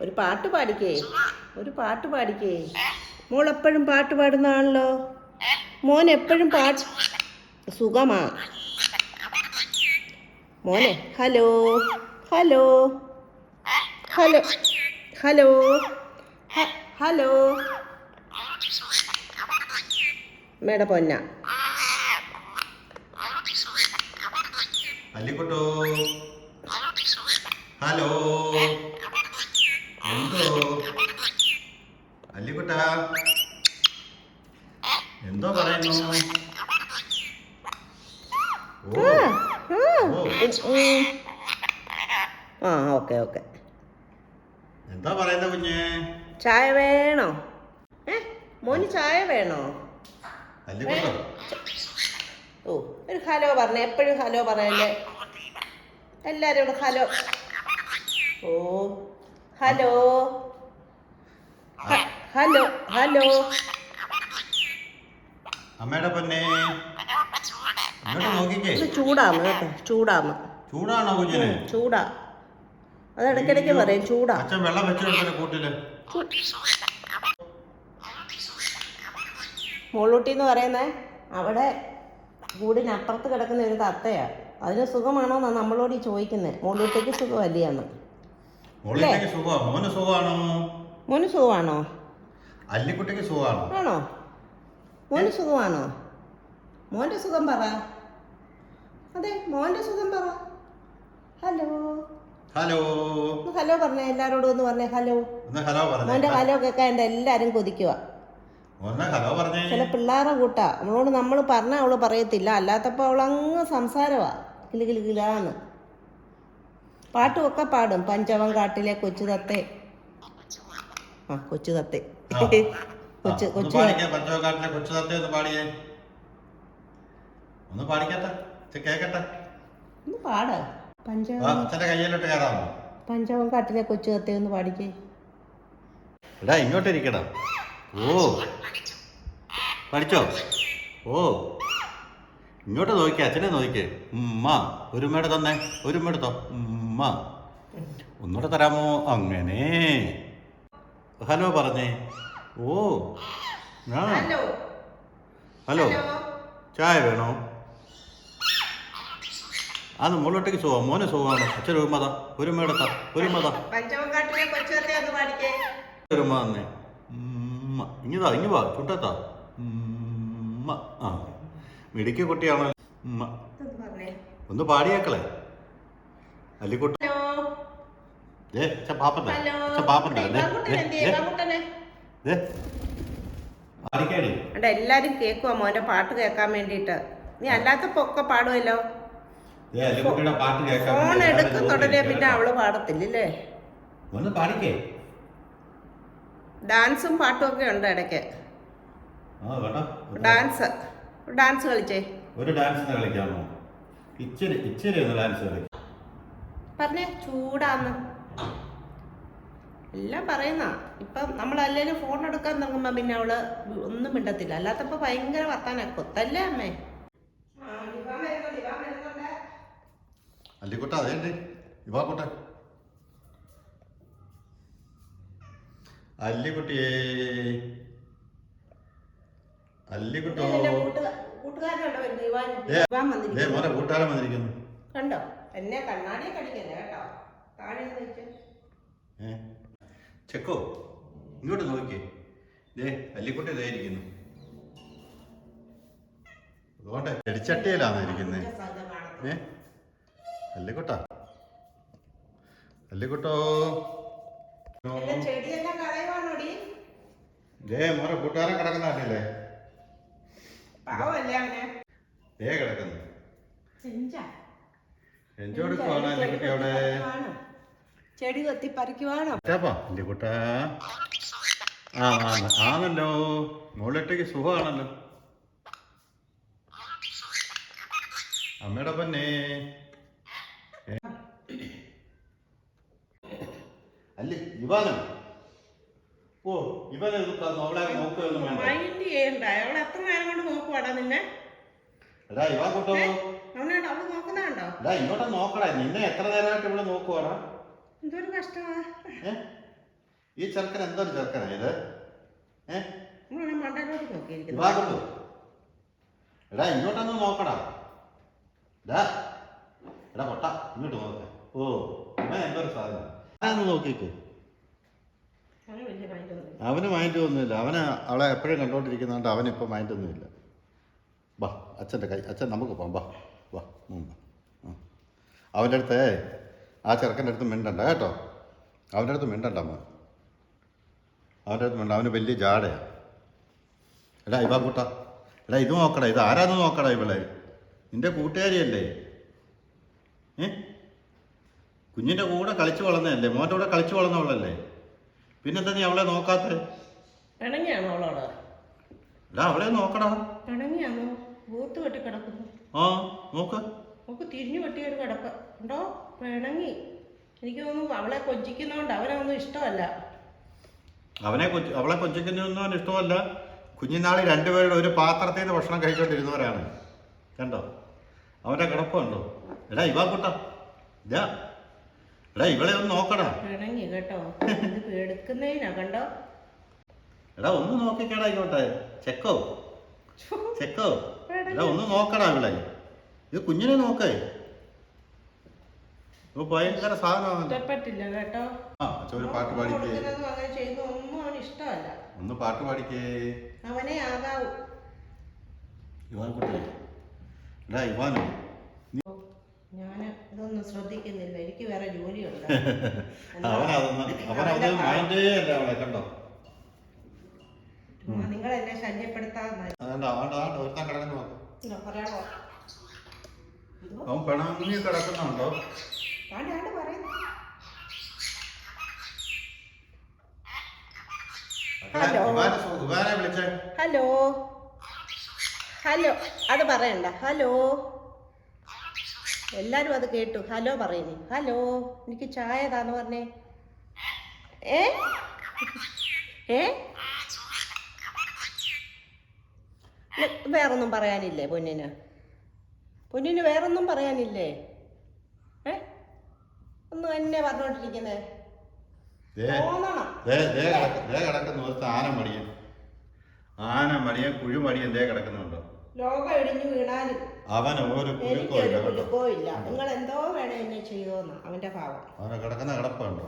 ഒരു പാട്ട് പാടിക്കേ ഒരു പാട്ട് പാടിക്കേ. മോൾ എപ്പോഴും പാട്ട് പാടുന്നാണല്ലോ മോൻ എപ്പോഴും പാട്ട് സുഖമാ. മോനെ hello hello hello hello hello. മേട പൊന്ന. ഹലോ. അല്ലിക്കുട്ട. എന്തോ പറയുന്നു. ആ ഓക്കെ ഓക്കെ. എന്താ പറയുന്ന കുഞ്ഞേ? ചായ വേണോ? ഏ മോന് ചായ വേണോ? ഓ ഒരു ഹലോ പറഞ്ഞേ എപ്പോഴും ഹലോ പറയല്ലേ? എല്ലാരോടും ഹലോ. ഓ. ഹലോ. Hello hello. അമ്മയുടെ പൊന്നെ. ചൂടാന്ന് കേട്ടോ ചൂടാന്ന് ചൂടാണോ കുഞ്ഞിന്? ചൂടാ. അത് ഇടയ്ക്കിടയ്ക്ക് പറയും ചൂടാ. അച്ഛൻ വെള്ളം വെച്ചിട്ടുണ്ടല്ലോ കൂട്ടിൽ? മോളൂട്ടി എന്ന് പറയുന്നേ അവിടെ കൂടിനപ്പുറത്ത് കിടക്കുന്ന ഒരു തത്തയാ. അതിന് സുഖമാണോ എന്നാ നമ്മളോട് ഈ ചോദിക്കുന്നത് മോളൂട്ടിക്ക് സുഖമല്ലയെന്ന് മോളിലേക്ക് സുഖമാണ് മോന് സുഖമാണോ? മോന് സുഖമാണോ? അല്ലിക്കുട്ടിക്ക് സുഖമാണോ? ആണോ? മോന് സുഖമാണോ? മോന്റെ സുഖം പറ. അതെ മോന്റെ സുഖം പറ. ഹലോ. ഹലോ. ഹലോ പറഞ്ഞേ എല്ലാവരോടും ഒന്ന് പറഞ്ഞേ ഹലോ. ഹലോ പറഞ്ഞേ. ഹലോ കേൾക്കാൻ എല്ലാരും കൊതിക്കുക ചില പിള്ളേരെ കൂട്ടാ. അവളോട് നമ്മൾ പറഞ്ഞാൽ അവൾ പറയത്തില്ല. അല്ലാത്തപ്പോൾ അവളങ്ങ് അങ്ങ് സംസാരമാ കിലി കിലി കിലാന്ന്. പാട്ടുമൊക്കെ പാടും. പഞ്ചവം കാട്ടിലെ കൊച്ചു തത്തെ. ആ കൊച്ചു തത്തെ. കൊച്ചു കൊച്ചു പഞ്ചവകാട്ടിലെ കൊച്ചു തത്തെ ഒന്ന് പാടിയേ. ഒന്ന് പാടിക്കട്ടെ. കേക്കട്ടെ. ഒന്ന് പാട്. പഞ്ചവം കയ്യിലോട്ട് കയറാമോ പഞ്ചവം കാട്ടിലെ കൊച്ചു തത്തെ ഒന്ന് പാടിക്കേ. എടാ ഇങ്ങോട്ട് ഇരിക്കടാ ഓ. പഠിച്ചോ? ഓ. ഇങ്ങോട്ട് നോക്കിയേ അച്ഛനെ നോക്കിയേ ഉമ്മ ഒരുമയുടെ തന്നെ ഒരുമയുടെ തോ ഉമ്മ ഒന്നുകൂടെ തരാമോ? അങ്ങനെ. ഹലോ പറഞ്ഞേ. ഓ ആ. ഹലോ. ചായ വേണോ? അത് മുകളിലോട്ടേക്ക് സുഖം മോനെ സുഖമാണോ അച്ഛൻ ഒരു മത ഒരു മേടത്ത ഒരു മത പഞ്ചവം കാട്ടിലെ കൊച്ചു തത്തെ ഒരു ഉമ്മ തന്നെ ഇങ്ങതാ ഇങ്ങ വാ ചുട്ടത്താ ആ. മിടുക്കിയ കുട്ടിയാണോ ഒന്ന് പാടിയേക്കളെ. അല്ലിക്കുട്ട എല്ലാരും കേക്കുവാ മോന്റെ പാട്ട് കേക്കാൻ വേണ്ടിട്ട് നീ അല്ലാത്തപ്പോ ഒക്കെ പാടുമല്ലോ ഫോൺ വേണ്ടി എല്ലാവരും എടുക്കുന്ന ഉടനെ നോക്കിയിരിക്കുക പിന്നെ. അവൾ പാടത്തില്ലേ ഡാൻസും പാട്ടും ഒക്കെ ഉണ്ട് ഇടയ്ക്ക്? ഡാൻസ്. ഡാൻസ് കളിച്ചേ. ഒരു ഡാൻസ് കളിക്കാമോ? ഇച്ചിരി ഇച്ചിരി ഒന്ന് ഡാൻസ് കളിക്കാം. പറഞ്ഞേ ചൂടാന്ന്. എല്ലാം പറയുന്ന ഇപ്പം നമ്മൾ അല്ലേലും ഫോൺ എടുക്കാൻ തുടങ്ങുമ്പോ പിന്നെ അവൾ ഒന്നും മിണ്ടത്തില്ല. അല്ലാത്തപ്പോ ഭയങ്കര വർത്താന. കൊത്തല്ലേ അമ്മേ? അല്ലിക്കുട്ട അതേണ്ട്. ഇവാക്കുട്ടെ അല്ലിക്കുട്ടിയേ. കൂട്ടുകാരൻ വന്നിരിക്കുന്നു. കണ്ടോ? എന്നെ കണ്ണാടിയെ കടിക്കല്ലേ കേട്ടോ? താഴെ ചെക്കോ ഇങ്ങോട്ട് നോക്കിയേ. ദേ അല്ലിക്കുട്ടി ഇതായിരിക്കുന്നു അതുകൊണ്ട് ചെടിച്ചട്ടിയിലാണോ ഇരിക്കുന്നത്. ഏ? അല്ലിക്കുട്ട അല്ലിക്കുട്ടോ ദേ മോനെ കൂട്ടുകാരൻ കിടക്കുന്നതല്ലേ പാവല്ലേ അവനെ? ദേ കിടക്കുന്നു. എഞ്ചോടുക്കുവാണ് അവിടെ ചെടി കൊത്തി പറിക്കുവാണോ ചേപ്പാ ആ ആണ്. ആണല്ലോ. മോളിട്ടേക്ക് സുഖമാണല്ലോ. അമ്മയുടെ പന്നെ. അല്ല ഇവാനോ? ഓ ഇവനെ അവളെ നോക്കുകയൊന്നും വേണ്ട. മൈൻഡ് ചെയ്യണ്ട. അവൾ എത്ര നേരം കൊണ്ട് നോക്കുവാടാ നിന്നെ. എടാ ഇവാ കൂട്ടോ. അവനോട് അവൾ നോക്കുന്നുണ്ടോ? എടാ ഇങ്ങോട്ട് നോക്കടാ. നിന്നെ എത്ര നേരമായിട്ട് ഇവിടെ നോക്കുവാടാ? എന്തൊരു കഷ്ടമാ. ഈ ചെറുക്കൻ എന്തൊരു ചെറുക്കനാ ഇത്? ഇവാകുള്ളൂ എടാ ഇങ്ങോട്ടൊന്ന് നോക്കടാ. എടാ എടാ പൊട്ട ഇങ്ങോട്ട് നോക്ക. ഓ ഇവൻ എന്തൊരു സാധനം. നോക്കിക്കോ. മൈൻഡൊന്നും അവന് മൈൻഡ് ഒന്നുമില്ല. അവന് അവളെ എപ്പോഴും കണ്ടോണ്ടിരിക്കുന്നതുകൊണ്ട് അവനിപ്പോൾ മൈൻഡ് ഒന്നുമില്ല. വാ അച്ഛന്റെ കൈ അച്ഛൻ നമുക്ക് പോകാം വാ വാ മുമ്പ് അവന്റെ അടുത്ത് ആ ചെറുക്കന്റെ അടുത്ത് മിണ്ടണ്ട കേട്ടോ. അവന്റെ അടുത്ത് മിണ്ടണ്ട അമ്മ അവന്റെ അടുത്ത് മിണ്ട അവന് വലിയ ജാടയാണ് എടാ ഇവാ കൂട്ട. എടാ ഇത് നോക്കടാ ഇത് ആരാന്ന് നോക്കടാ ഇവളെ? നിന്റെ കൂട്ടുകാരിയല്ലേ? ഏ? കുഞ്ഞിന്റെ കൂടെ കളിച്ചു വളർന്നതല്ലേ? മോന്റെ കൂടെ കളിച്ചു വളർന്നവളല്ലേ? പിന്നെന്താ നീ അവളെ പിണങ്ങിയാണോ അവളോട്? എടാ അവളെ നോക്കടാ. പിണങ്ങിയാണോ ബൂത്ത് വെട്ടി കിടക്കുന്നു. ആ നോക്ക്. നോക്ക് തിരിഞ്ഞു വെട്ടിയ ഒരു കിടപ്പ്. ഉണ്ടോ? പിണങ്ങി. എനിക്ക് തോന്നുന്നു അവളെ കൊഞ്ചിക്കുന്നതുകൊണ്ട് അവനൊന്നും ഇഷ്ടമല്ല. അവനെ കൊച്ചു അവളെ കൊച്ചിക്കുന്നൊന്നും അവന് ഇഷ്ടമല്ല. കുഞ്ഞിനാളി രണ്ടുപേരുടെ ഒരു പാത്രത്തിൽ നിന്ന് ഭക്ഷണം കഴിച്ചുകൊണ്ടിരുന്നവരാണ് കണ്ടോ? അവന്റെ കിടപ്പുണ്ടോ എടാ ഇവാ കൂട്ട. ഇതാ. എടാ ഇവളെ ഒന്ന് നോക്കടാ. പിണങ്ങി കേട്ടോ. ഇത് എടുക്കുന്നതിനാ കണ്ടോ? എടാ ഒന്ന് നോക്കിക്കടാ ഇങ്ങോട്ടെ. ചെക്കോ? ചെക്കോ? എടാ ഒന്ന് നോക്കടാ ഇവിടെ ഇത് കുഞ്ഞിനെ നോക്കേ. ഭയങ്കര സാധനമാണ് കേട്ടോ. ആ ഒരു പാട്ട് പാടിക്കേ. ഒന്ന് പാട്ട് പാടിക്കേ. അവനെ ആകാവൂ. ഇവാൻ കുട്ടി എടാ ഇവാനോ. ഞാൻ ഇതൊന്നും ശ്രദ്ധിക്കുന്നില്ല. എനിക്ക് വേറെ ജോലിയുണ്ട്. അവനതൊന്നും അവനത് മൈൻഡേ അല്ല അവളെ കണ്ടോ നിങ്ങൾ എന്നെ ശല്യപ്പെടുത്താന്ന് അതുകൊണ്ട് അവന്റെ ആ ഒരുത്താൻ കിടക്കുന്നു നോക്ക്. എന്നെ പിണങ്ങി കിടക്കുന്നുണ്ടോ? ഇവാനെ ഹലോ. ഹലോ. അത് പറയണ്ട. ഹലോ. എല്ലാരും അത് കേട്ടു. ഹലോ പറയുന്നു ഹലോ. എനിക്ക് ചായ താന്ന് പറഞ്ഞേ? ഏ? ഏ? വേറൊന്നും പറയാനില്ലേ പൊന്നിന്? പൊന്നിന് വേറൊന്നും പറയാനില്ലേ? ഏ? ഒന്നും എന്നെ പറഞ്ഞോണ്ടിരിക്കുന്നേ. തോന്നണം. ദേ കിടക്കുന്ന കിടക്കുന്നുണ്ടോ? ലോകം ഇടിഞ്ഞു വീണാലും അവൻ ഒരു കുലുക്കോ ഇല്ല നിങ്ങൾ എന്തോ വേണേ എന്നെ അവന്റെ ഭാവം. അവനെ കിടക്കുന്ന കിടപ്പുണ്ടോ?